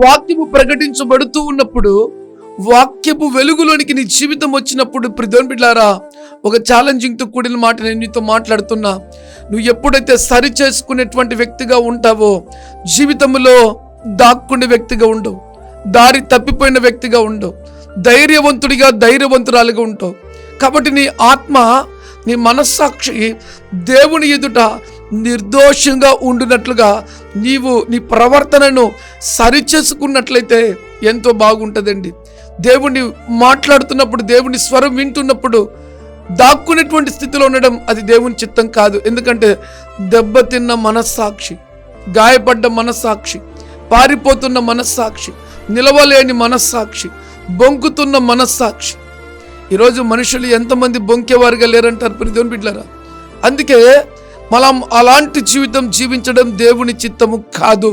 వాక్యము ప్రకటించబడుతూ ఉన్నప్పుడు వాక్యపు వెలుగులోనికి నీ జీవితం వచ్చినప్పుడు ప్రిదోన్బిడ్లారా ఒక ఛాలెంజింగ్తో కూడిన మాట నేను నీతో మాట్లాడుతున్నా. నువ్వు ఎప్పుడైతే సరి చేసుకునేటువంటి వ్యక్తిగా ఉంటావో జీవితంలో దాక్కునే వ్యక్తిగా ఉండవు. దారి తప్పిపోయిన వ్యక్తిగా ఉండవు. ధైర్యవంతుడిగా ధైర్యవంతురాలుగా ఉంటావు. కాబట్టి నీ ఆత్మ నీ మనస్సాక్షి దేవుని ఎదుట నిర్దోషంగా ఉండినట్లుగా నీవు నీ ప్రవర్తనను సరిచేసుకున్నట్లయితే ఎంతో బాగుంటుందండి. దేవుణ్ణి మాట్లాడుతున్నప్పుడు దేవుని స్వరం వింటున్నప్పుడు దాక్కునేటువంటి స్థితిలో ఉండడం అది దేవుని చిత్తం కాదు. ఎందుకంటే దెబ్బతిన్న మనస్సాక్షి గాయపడ్డ మనస్సాక్షి పారిపోతున్న మనస్సాక్షి నిలవలేని మనస్సాక్షి బొంకుతున్న మనస్సాక్షి. ఈరోజు మనుషులు ఎంతమంది బొంకేవారుగా లేరంటారు ప్రతి దేవుని బిడ్డలరా? అందుకే మనం అలాంటి జీవితం జీవించడం దేవుని చిత్తము కాదు.